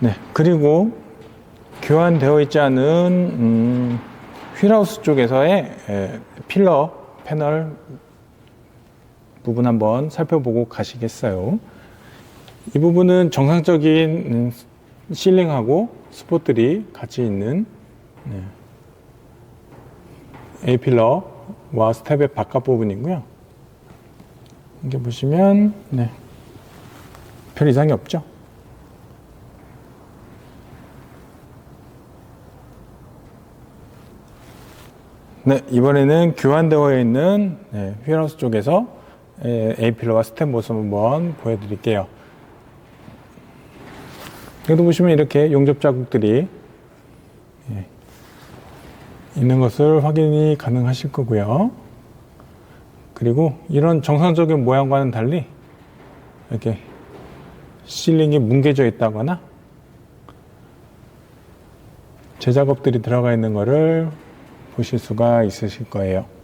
네, 그리고 교환되어 있지 않은 음, 휠하우스 쪽에서의 에, 필러 패널 부분 한번 살펴보고 가시겠어요. 이 부분은 정상적인 음, 실링하고 스폿들이 같이 있는 네, A 필러와 스텝의 바깥 부분이고요. 이게 보시면 네, 별 이상이 없죠. 네, 이번에는 교환되어 있는 네, 휠하우스 쪽에서 에, A 필러와 스텝 모습 한번 보여드릴게요. 여기도 보시면 이렇게 용접 자국들이 예, 있는 것을 확인이 가능하실 거고요. 그리고 이런 정상적인 모양과는 달리 이렇게 실링이 뭉개져 있다거나 제작업들이 들어가 있는 것을 보실 수가 있으실 거예요.